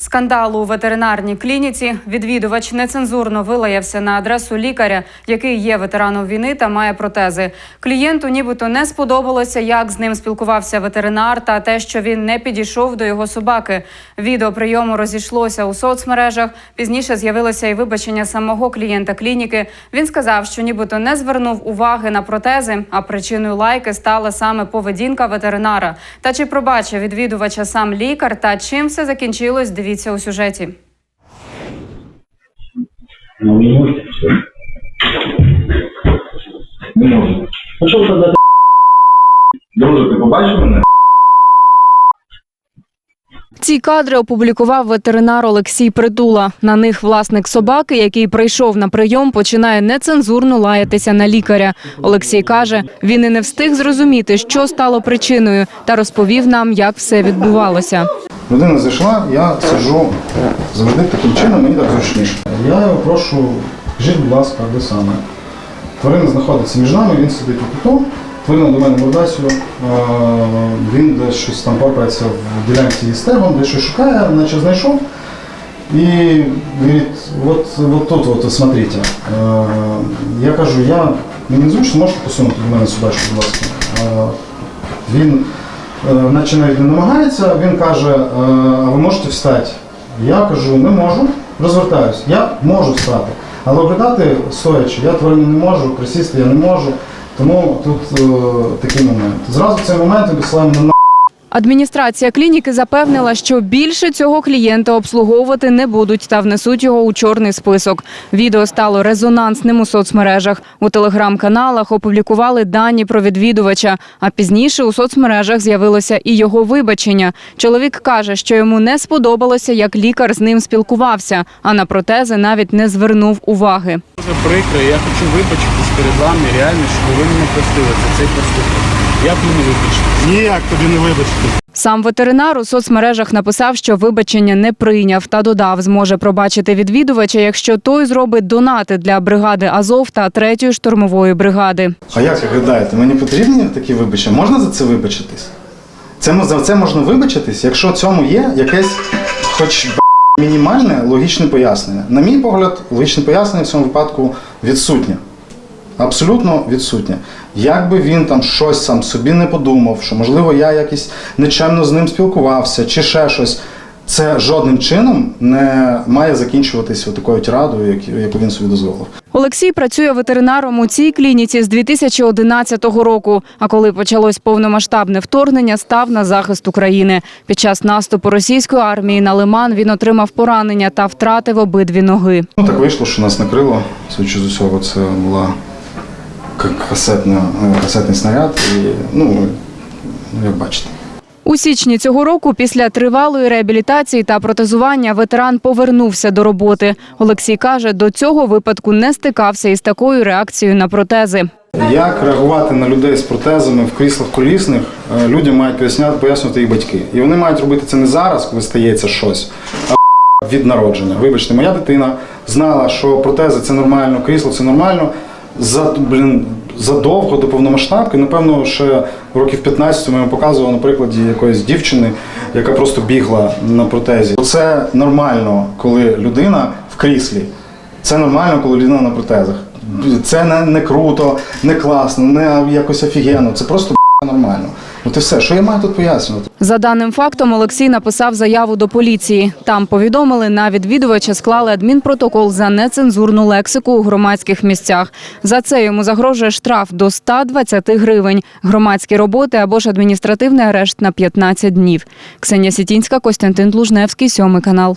Скандал у ветеринарній клініці. Відвідувач нецензурно вилаявся на адресу лікаря, який є ветераном війни та має протези. Клієнту нібито не сподобалося, як з ним спілкувався ветеринар, та те, що він не підійшов до його собаки. Відео прийому розійшлося у соцмережах. Пізніше з'явилося і вибачення самого клієнта клініки. Він сказав, що нібито не звернув уваги на протези, а причиною лайки стала саме поведінка ветеринара. Та чи пробачив відвідувача сам лікар та чим все закінчилось? Дивіться у сюжеті. Ну, не можете. Не можу. Ну що тоді Друже, ти побачив мене? Ці кадри опублікував ветеринар Олексій Притула. На них власник собаки, який прийшов на прийом, починає нецензурно лаятися на лікаря. Олексій каже, він і не встиг зрозуміти, що стало причиною, та розповів нам, як все відбувалося. Людина зайшла, я сиджу завжди таким чином, мені так зручніше. Я його прошу, скажіть, будь ласка, де саме. Тварина знаходиться між нами, він сидить у куту, тварина до мене мордасю, він десь щось там порпається в ділянці її стегом, десь щось шукає, наче знайшов. І говорить, от, тут, от, смотрите. Я кажу, я мені зручно, можете посунути до мене собачку, будь ласка. Він наче навіть не намагається, він каже, е, а ви можете встати? Я кажу, не можу, розвертаюсь. Я можу встати. Але оглядати стоячи, я тварину не можу, присісти я не можу. Тому тут е, такий момент. Зразу цей момент обіслав на Адміністрація клініки запевнила, що більше цього клієнта обслуговувати не будуть та внесуть його у чорний список. Відео стало резонансним у соцмережах. У телеграм-каналах опублікували дані про відвідувача. А пізніше у соцмережах з'явилося і його вибачення. Чоловік каже, що йому не сподобалося, як лікар з ним спілкувався, а на протези навіть не звернув уваги. Дуже прикро, я хочу вибачитись перед вами реально, що ви мене простили за цей проступок. Як мені вибачити? Ніяк тобі не вибачити. Сам ветеринар у соцмережах написав, що вибачення не прийняв та додав, зможе пробачити відвідувача, якщо той зробить донати для бригади Азов та третьої штурмової бригади. А як ви гадаєте, мені потрібні такі вибачення? Можна за це вибачитись? Це, мо- за це можна вибачитись, якщо цьому є якесь хоч б**, мінімальне логічне пояснення. На мій погляд, логічне пояснення в цьому випадку відсутнє. Абсолютно відсутнє. Якби він там щось сам собі не подумав, що можливо я якось нечемно з ним спілкувався чи ще щось. Це жодним чином не має закінчуватися такою тирадою, як- яку він собі дозволив. Олексій працює ветеринаром у цій клініці з 2011 року. А коли почалось повномасштабне вторгнення, став на захист України. Під час наступу російської армії на Лиман він отримав поранення та втратив обидві ноги. Ну так вийшло, що нас накрило. Судячи з усього, це була касетна, касетний снаряд. І, ну, як бачите. У січні цього року, після тривалої реабілітації та протезування, ветеран повернувся до роботи. Олексій каже, до цього випадку не стикався із такою реакцією на протези. Як реагувати на людей з протезами в кріслах колісних, е, людям мають поясняти, пояснювати їх батьки. І вони мають робити це не зараз, коли стається щось, а від народження. Вибачте, моя дитина знала, що протези це нормально, крісло це нормально. За, блін, задовго до повномасштабки, напевно, ще років 15 ми показували на прикладі якоїсь дівчини, яка просто бігла на протезі. Це нормально, коли людина в кріслі. Це нормально, коли людина на протезах. Це не, не круто, не класно, не якось офігенно. Це просто нормально. От і все, що я маю тут пояснювати? За даним фактом, Олексій написав заяву до поліції. Там повідомили, на відвідувача склали адмінпротокол за нецензурну лексику у громадських місцях. За це йому загрожує штраф до 120 гривень, громадські роботи або ж адміністративний арешт на 15 днів. Ксенія Сітінська, Костянтин Тлужневський, сьомий канал.